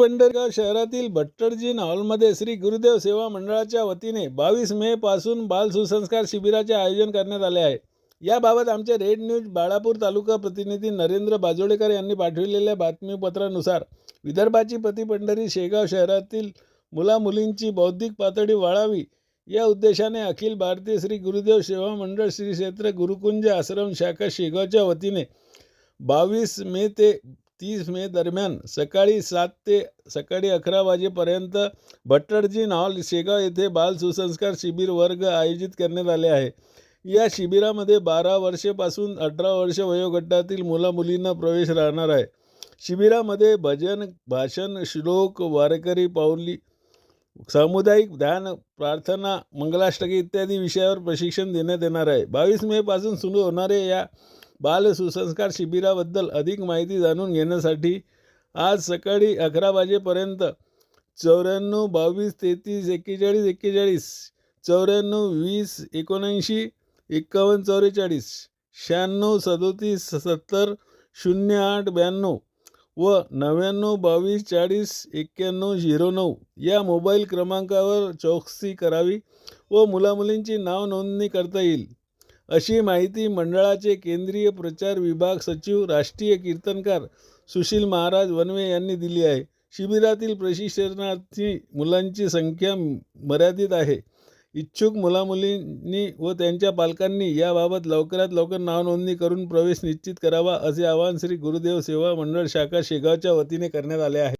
प्रतिबंधक शहरातील भट्टरजीन हॉलमध्ये श्री गुरुदेव सेवा मंडळाच्या वतीने बावीस मे पासून बाल सुसंस्कार शिबिराचे आयोजन करण्यात आले आहे. याबाबत आमचे रेड न्यूज बाळापूर तालुका प्रतिनिधी नरेंद्र बाजोडेकर यांनी पाठविलेल्या बातमीपत्रानुसार विदर्भाची प्रतिपंढरी शेगाव शहरातील मुलामुलींची बौद्धिक पातळी वाढावी या उद्देशाने अखिल भारतीय श्री गुरुदेव सेवा मंडळ श्री क्षेत्र गुरुकुंज आश्रम शाखा शेगावच्या वतीने बावीस मे ते तीस मे दरम्यान सकाळी सात ते सकाळी अकरा वाजेपर्यंत भट्टर्जी हॉल शेगाव येथे बाल सुसंस्कार शिबिर वर्ग आयोजित करण्यात आले आहे. या शिबिरामध्ये बारा वर्षापासून अठरा वर्ष वयोगटातील मुलामुलींना प्रवेश राहणार आहे. शिबिरामध्ये भजन भाषण श्लोक वारकरी पाऊली सामुदायिक ध्यान प्रार्थना मंगलाष्टके इत्यादी विषयावर प्रशिक्षण देण्यात येणार आहे. बावीस मेपासून सुरू होणारे या बाल सुसंस्कार शिबिराबद्दल अधिक माहिती जाणून घेण्यासाठी आज सकाळी अकरा वाजेपर्यंत चौऱ्याण्णव बावीस तेहतीस एक्केचाळीस एक्केचाळीस चौऱ्याण्णव वीस एकोणऐंशी एक्कावन्न चौवेचाळीस शहाण्णव सदोतीस सत्तर शून्य आठ ब्याण्णव व नव्याण्णव बावीस चाळीस एक्क्याण्णव झिरो नऊ या मोबाईल क्रमांकावर चौकशी करावी व मुलामुलींची नाव नोंदणी करता येईल. अशी माहिती मंडळाचे केंद्रीय प्रचार विभाग सचिव राष्ट्रीय कीर्तनकार सुशील महाराज वनवे यांनी दिली आहे. शिबिरातील प्रशिक्षणार्थी मुलांची संख्या मर्यादित आहे. इच्छुक मुलामुलींनी व त्यांच्या पालकांनी याबाबत लवकरात लवकर नावनोंदणी करून प्रवेश निश्चित करावा असे आवाहन श्री गुरुदेव सेवा मंडळ शाखा शेगावच्या वतीने करण्यात आले आहे.